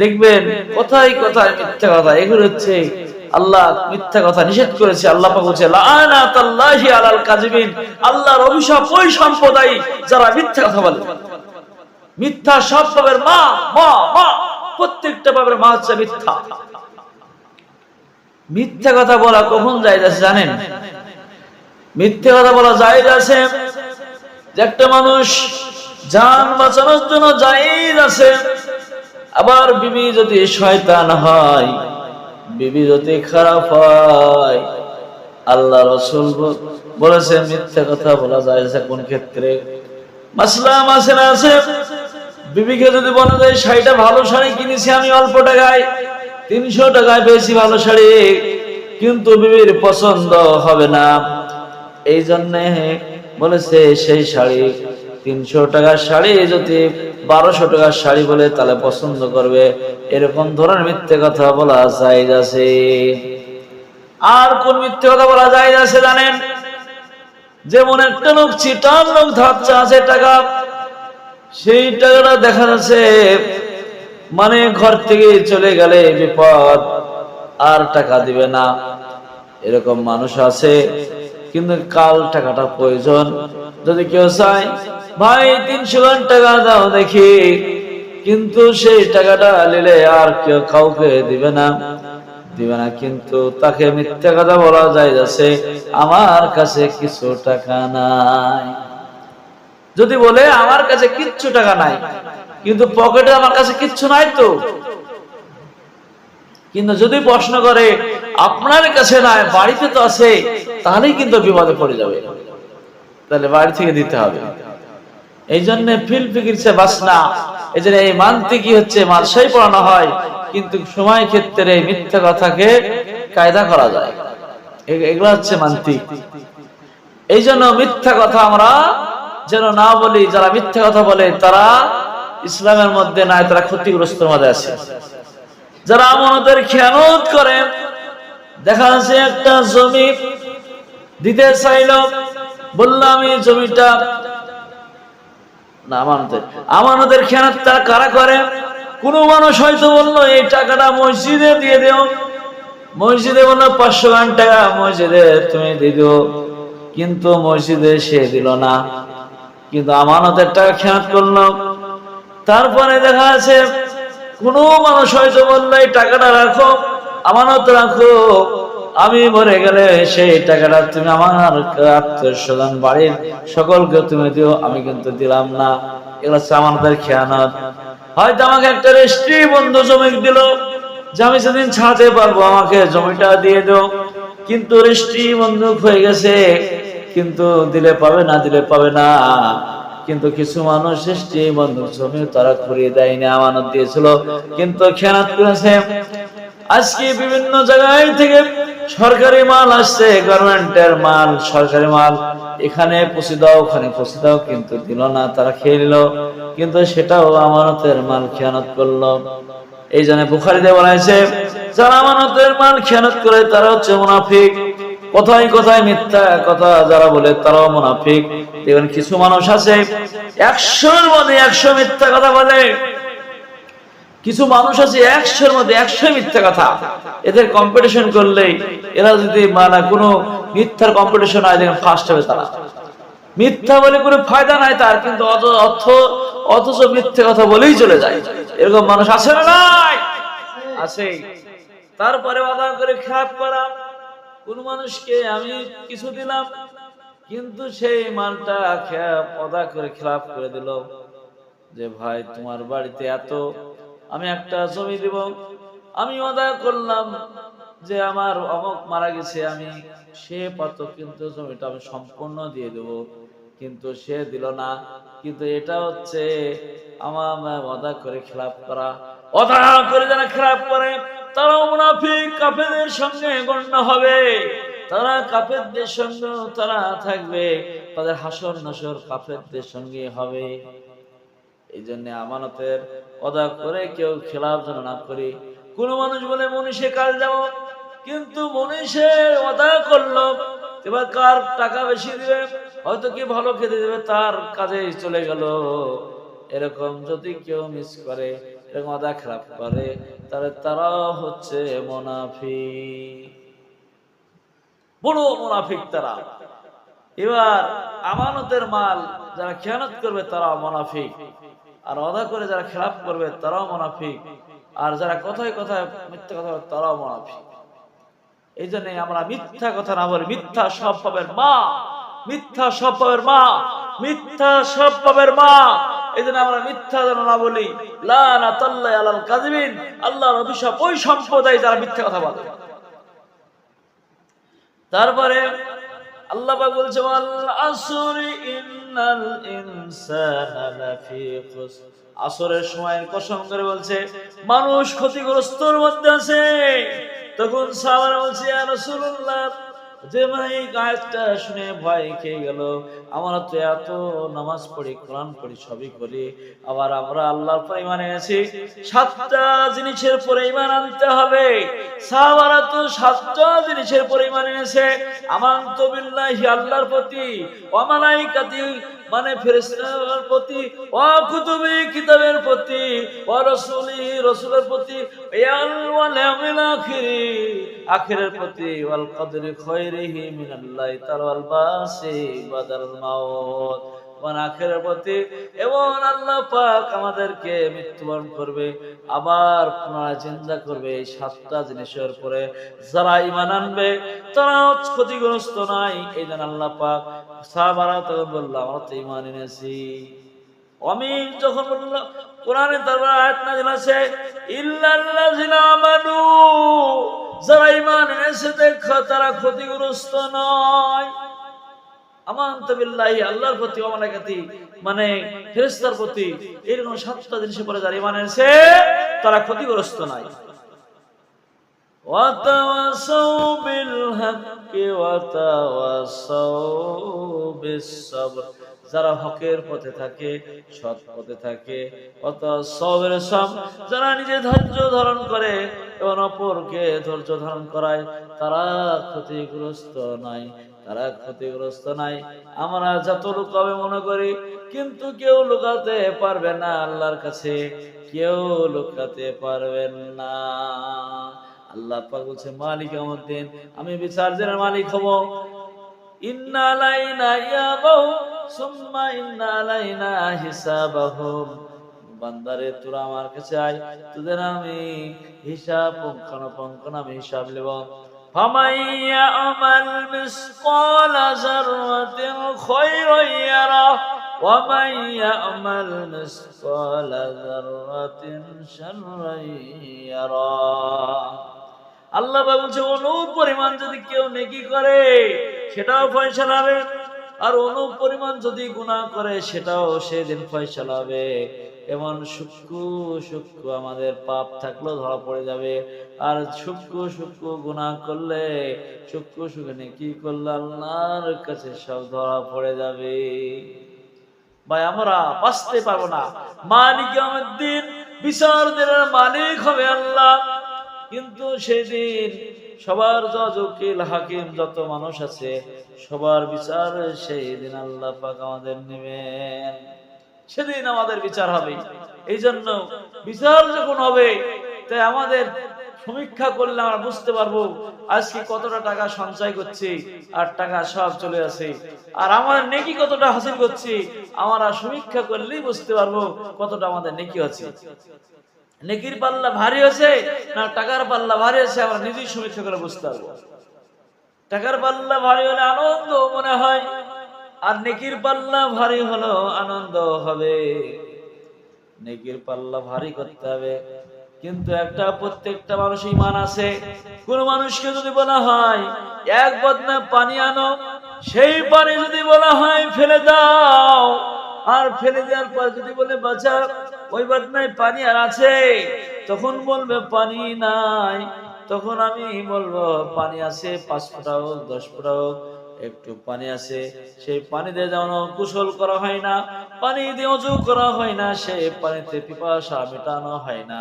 দেখবেন কোথায় কোথায় মিথ্যা কথা। এগুলো হচ্ছে আল্লাহ মিথ্যা কথা নিষেধ করেছে, আল্লাহ বলছে আল্লাহর অভিশাপ ওই সম্প্রদায় যারা মিথ্যা কথা বলে। মিথ্যা সব পাবের মা মা মা, প্রত্যেকটা পাবের মা হচ্ছে মিথ্যা। মিথ্যা কথা বলা কখন যায় আছে জানেন? মিথ্যে কথা বলা যায় আছে যে একটা মানুষ যান বাঁচানোর জন্য জায়েজ আছে আবার বিবি যদি শয়তান হয়, বিবি যদি খারাপ হয়, আল্লাহ রসুল বলেছে, মিথ্যে কথা বলা যায় আছে কোন ক্ষেত্রে? মাসলা মাসেলা আছে, বিবিকে যদি বলা যায় শাড়িটা ভালো শাড়ি কিনেছি আমি অল্প টাকায়, তিনশো টাকায় পেয়েছি ভালো শাড়ি, কিন্তু বিবির পছন্দ হবে না। এই জন্যে বলেছে, সেই শাড়ি তিনশো টাকার শাড়ি যদি বারোশো টাকার শাড়ি বলে তাহলে পছন্দ করবে। এরকম ধরনের মিথ্যে কথা বলা যায় আছে। আর কোন মিথ্যে কথা বলা যায় আছে জানেন? যেমন একটা লোক চিটার লোক ধাচ্ছে আছে টাকা, সেই টাকাটা দেখা যাচ্ছে মানে ঘর থেকে চলে গেলে বিপদ, আর টাকা দিবে না। এরকম মানুষ আছে। কিন্তু কাল টাকাটা প্রয়োজন। যদি কেউ চায়, ভাই, তিনশো গান টাকা দাও দেখি। কিন্তু সেই টাকাটা নিলে আর কেউ কাউকে দিবে না। দিবে না কিন্তু তাকে মিথ্যা কথা বলা যায় যাচ্ছে আমার কাছে কিছু টাকা নাই। যদি বলে, আমার কাছে কিচ্ছু টাকা নাই। কিন্তু পকেটে আমার কাছে কিচ্ছু নাই তো। কিন্তু যদি প্রশ্ন করে আপনার কাছে নাই, বাড়িতে তো আছে, তাহলেই কিন্তু বিপদে পড়ে যাবে। তাহলে বাড়ি থেকে দিতে হবে। এই জন্য ফিল ফিকির সে বাসনা এই জন্য এই মানতে কি হচ্ছে মালসাই পড়ানো হয়, কিন্তু সময় ক্ষেত্রে মিথ্যা কথাকে কায়দা করা যায়। এগুলো হচ্ছে মান্তিক। এই জন্য মিথ্যা কথা আমরা যেন না বলি, যারা মিথ্যা কথা বলে, তারা ইসলামের মধ্যে নাই, তারা ক্ষতিগ্রস্ত মধ্যে আছে। যারা আমাদের খেয়ানত করে দেখা যাচ্ছে একটা জমি দিতে চাইল। বললাম আমি জমিটা না, আমানতের আমানতের কারা করে? কোন মানুষ হয়তো বলল, এই টাকাটা মসজিদে দিয়ে দেও। মসজিদে বলল, পাঁচশো গান টাকা মসজিদে তুমি দিয়ে দিও। কিন্তু মসজিদে সে দিল না। কিন্তু আমানতের টাকা খেয়ানত করল। তারপরে দেখা আছে কোন মানুষ হয়তো বলল, এই টাকাটা রাখো। আমানত রাখো। আমি মরে গেলে সেই টাকাটা তুমি আমার আত্মীয় বাড়ির সকলকে তুমি দিও, আমি কিন্তু দিলাম না। এগুলো হচ্ছে আমানতের খেয়ানত। হয়তো আমাকে একটা রেস্ট্রি বন্ধু জমি দিল, যে আমি সেদিন ছাড়তে পারব, আমাকে জমিটা দিয়ে দাও। কিন্তু রেস্ট্রি বন্ধুক হয়ে গেছে, কিন্তু দিলে পাবে না, দিলে পাবে না। কিন্তু কিছু মানুষ সৃষ্টি বন্ধুক জমি তারা ঘুরিয়ে দেয়নি, আমানত দিয়েছিল। কিন্তু খেয়ানত করেছে আজকে বিভিন্ন জায়গায় থেকে সরকারি মাল আসছে গভর্নমেন্টের মাল, সরকারি মাল। এখানে পৌঁছে দাও, ওখানে পৌঁছে দাও, কিন্তু দিল না, তারা খেয়ে নিল। কিন্তু সেটাও আমানতের মাল খেয়ানত করল। এই জন্য বুখারিতে বলা হয়েছে, যারা আমানতের মাল খেয়ানত করে, তারা হচ্ছে মুনাফিক। কোথায় কোথায় মিথ্যা কথা যারা বলে, তারাও মুনাফিক। দেখবেন কিছু মানুষ আছে, একশোর মধ্যে একশো মিথ্যা কথা বলে। কিছু মানুষ আছে একশোর মধ্যে একশো মিথ্যা কথা। এদের কম্পিটিশন করলেই এরা যদি মানে কোনো মিথ্যার কম্পিটিশন হয়, দেখেন ফার্স্ট হবে তারা। মিথ্যা বলে কোনো ফায়দা নাই তার, কিন্তু অর্থ অথচ মিথ্যে কথা বলেই চলে যায়। এরকম মানুষ আছে না নাই? আছে। তারপরে আদা করে খারাপ করা। কোন মানুষকে আমি কিছু দিলাম, কিন্তু সেই মালটা খেয়া অদা করে খেলাপ করে দিল। যে ভাই, তোমার বাড়িতে এত আমি একটা জমি দিব। আমি অদা করলাম যে আমার অমক মারা গেছে, আমি সে পাত কিন্তু জমিটা আমি সম্পূর্ণ দিয়ে দেব। কিন্তু সে দিল না। কিন্তু এটা হচ্ছে আমার অদা করে খেলাপ করা। অদা করে যারা খেলাপ করে, তারাও মুনাফিক কাফেরদের সঙ্গে গণ্য হবে। তারা কাফেরদের সঙ্গে তারা থাকবে। তাদের হাসর নাসর কাফেরদের সঙ্গে হবে। এই জন্য আমানতের অদা করে কেউ খেলাপ যেন না করি। কোন মানুষ বলে, মনীষে, কাল যাব। কিন্তু মনীষে অদা করল, এবার কার টাকা বেশি দিবে? হয়তো কি ভালো খেতে দেবে, তার কাজে চলে গেল। এরকম যদি কেউ মিস করে, এরকম আদা খারাপ করে, তাহলে তারা হচ্ছে মোনাফিক। বড় মোনাফিক তারা। এবার আমানতের মাল যারা খেয়ানত করবে তারা মোনাফিক। আর অদা করে যারা খেলাপ করবে, তারাও মোনাফিক। আর যারা কথায় কথায় মিথ্যা কথা তারাও মোনাফিক। এই জন্য আমরা মিথ্যা কথা না বলি, মিথ্যা সব পাবের মা। মিথ্যা সব পাবের মা। মিথ্যা সব পাবের মা। এই জন্য আমরা মিথ্যা যেন না বলি। লানা আলাল কাজিবিন আল্লাহর অভিশাপ ওই সম্প্রদায় যারা মিথ্যা কথা বলে। তারপরে আল্লাহ পাক বলছে, ওয়াল আসরি ইন্নাল ইনসানা লাফি খুসর। আসরের সময়ের কসম করে বলছে, মানুষ ক্ষতিগ্রস্তর মধ্যে আছে। তখন সাহাবারা বলছে, ইয়া রাসূলুল্লাহ যে ভাই গাছটা শুনে ভয় খেয়ে গেল। আমরা তো এত নামাজ পড়ি, কোরআন পড়ি, সবই করি। আবার আমরা আল্লাহর পরিমাণে আছি সাতটা জিনিসের পরিমাণ আনতে হবে। সাহাবারা তো সাতটা জিনিসের পরে ইমান এনেছে। আমান তো বিল্লাহি, আল্লাহর প্রতি অমালাইকাতি মানে ফেরেশতার প্রতি ও কুতুবি কিতাবের প্রতি ও রাসূলি রাসূলের প্রতি আখিরের প্রতি, ওয়াল কদরি খায়রিহি মিনাল্লাহি তাআলা ওয়াল বাসি বাদাল মাউত। ওয়ান আখিরের প্রতি এবং আল্লাহ পাক আমাদেরকে মৃত্যুবরণ করবে, আবার পুনরায় জিন্দা করবে এই সাতটা জিনিসের পরে যারা ইমান আনবে, তারা ক্ষতিগ্রস্ত নাই, এই জন্য আল্লাহ পাক সাহাবারা তখন বলল, আমরা তো ইমান এনেছি। আমি যখন বললাম কোরআনে তারপর আয়াত নাযিল আছে, ইল্লাল্লাযিনা আমানু। যারা ঈমান এনেছে, দেখো তারা ক্ষতিগ্রস্ত নয়। আমান্ত বিল্লাহি আল্লাহর প্রতি ওয়া মালাইকাতি মানে ফেরেশতার প্রতি এরকম সাতটা জিনিসের পরে যারা ঈমান এনেছে তারা ক্ষতিগ্রস্ত নয় وتواصوا بالحق وتواصوا بالصبر যারা হকের পথে থাকে সৎ পথে থাকে অত সবের সব যারা নিজে ধৈর্য ধারণ করে এবং অপরকে ধৈর্য ধারণ করায় তারা ক্ষতিগ্রস্ত নাই তারা ক্ষতিগ্রস্ত নাই। আমরা যত লুকাবে মনে করি, কিন্তু কেউ লুকাতে পারবে না আল্লাহর কাছে। কেউ লুকাতে পারবেন না। আল্লাহ পাক বলছে, মালিক আমাদ্দিন আমি বিচার্যের মালিক হব। আমার আমি হিসাব পুঙ্খানুপুঙ্খন আমি হিসাব নেব فمن يعمل مثقال ذرة خيرا يره ومن يعمل مثقال ذرة شرا يره আল্লাহ বলছে অনুপ পরিমাণ যদি কেউ নেকি করে সেটাও ফয়সালা হবে আর অনুপ পরিমাণ যদি গুনাহ করে সেটাও সেদিন ফয়সালা হবে এমন সূক্ষ্ম সূক্ষ্ম আমাদের পাপ থাকলেও ধরা পড়ে যাবে। আর সূক্ষ্ম সূক্ষ্ম গুনাহ করলে সূক্ষ্ম সূক্ষ্ম নেকি করলে আল্লাহর কাছে সব ধরা পড়ে যাবে। ভাই, আমরা বাঁচতে পারব না। মালিক দিন বিচার দিনের মালিক হবে আল্লাহ। কিন্তু সেদিন সবার জজ উকিল হাকিম, যত মানুষ আছে, সবার বিচার সেই দিন আল্লাহ পাক আমাদের নেবেন। সেদিন আমাদের বিচার হবে। এই জন্য বিচার যখন হবে, তাই আমাদের সমীক্ষা করলে আমরা বুঝতে পারব আজকে কতটা টাকা সঞ্চয় করছি আর টাকা সব চলে আসে। আর আমার নেকি কতটা হাসিল করছি, আমরা সমীক্ষা করলেই বুঝতে পারব কতটা আমাদের নেকি আছে। নেকির পাল্লা ভারী হয়েছে না টাকার পাল্লা ভারী হয়েছে, আমরা নিজেই সমীক্ষা করে বুঝতে পারব। টাকার পাল্লা ভারী হলে আনন্দ মনে হয়। আর নেকির পাল্লা ভারী হলো আনন্দ হবে। নেকির পাল্লা ভারী করতে হবে। কিন্তু একটা প্রত্যেকটা মানুষ ইমান আছে। কোন মানুষকে যদি বলা হয়, এক বদনা পানি আনো সেই পানি যদি বলা হয়, ফেলে দাও আর ফেলে দেওয়ার পর যদি বলে বাঁচা ওই বদনায় পানি আর আছে। তখন বলবে, পানি নাই তখন আমি বলব, পানি আছে, পাঁচ ফোঁটা হোক, দশ ফোঁটা হোক একটু পানি আছে, সেই পানি দিয়ে যেমন কুশল করা হয় না, পানি দিয়ে অজু করা হয় না, সেই পানিতে পিপাসা মেটানো হয় না,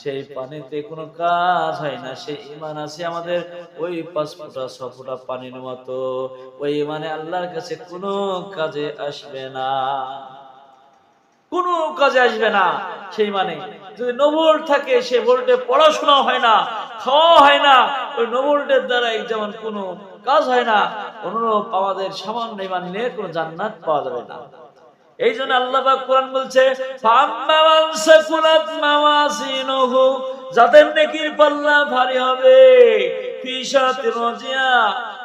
সেই পানিতে কোনো কাজ হয় না, সেই ইমান আছে আমাদের, ওই পাঁচ ফুটা, ছ ফুটা পানির মতো, ওই ইমানে আল্লাহর কাছে কোনো কাজে আসবে না। কোনো কাজে আসবে না সেই মানে যদি নবল থাকে, সে ভোল্টে পড়াশোনা হয় না খাওয়া হয় না, ওই নবলটের দ্বারাই যেমন কোনো কাজ হয় না অনুরূপ আমাদের সামান্য ইমান নিয়ে কোনো জান্নাত পাওয়া যাবে না। এই জন্য আল্লাহ কোরআন বলছে যাদের নেকির পাল্লা ভারী হবে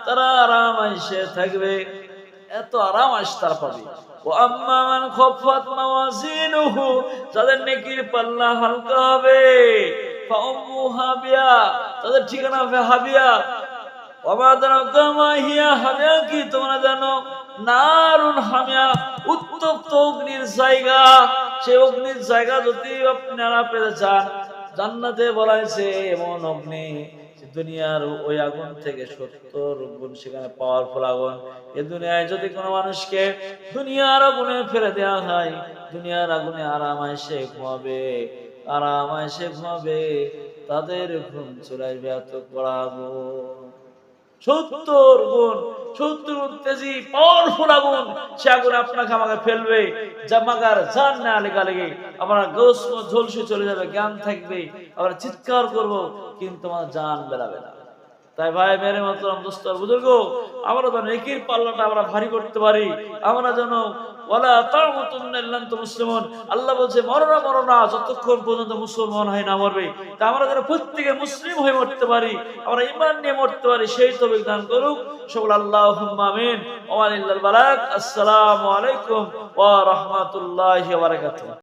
তারা আরাম আইসে থাকবে। এত আরাম আইস তারা পাবে। ও আম্মা মান খাফাত মাওয়াজিনুহু যাদের নেকির পাল্লা হালকা হবে তাদের ঠিকানা হবে হাবিয়া। দুনিয়ার ওই আগুন থেকে সত্তর গুণ সেখানে পাওয়ারফুল আগুন এ দুনিয়ায় যদি কোনো মানুষকে দুনিয়ার আগুনে ফেলে দেওয়া হয়, দুনিয়ার আগুনে আরাম এসে ঘুমাবে। আরাম এসে ঘুমাবে, তাদের ঘুম চুলাইবে এত কড়া আগুন। সত্তর গুণ, সত্তর তেজি পাওয়ারফুল আগুন, সে আগুন আপনাকে আমাকে ফেলবে। জামাগার জান না লেগা লেগে, আমরা গোস ঝলসে চলে যাবে, জ্ঞান থাকবে। আমরা চিৎকার করব, কিন্তু আমার জান বেড়াবে না। তাই ভাই, মেরে মতলাম দোস্তর বুজুর্গ, আমরা যেন একই পাল্লাটা আমরা ভারী করতে পারি। আমরা যেন ইল্লা আনতুম আল্লাহ বলছে, মরো না মরো না, যতক্ষণ পর্যন্ত মুসলমান হয় না মরবে। তা আমরা যেন প্রত্যেকে মুসলিম হয়ে মরতে পারি, আমরা ইমান নিয়ে মরতে পারি, সেই তো বিধান করুক। সকল আল্লাহ আমিন। ওয়া বালাক। আসসালামু আলাইকুম ওয়া রাহমাতুল্লাহি ওয়া বারাকাতুহু।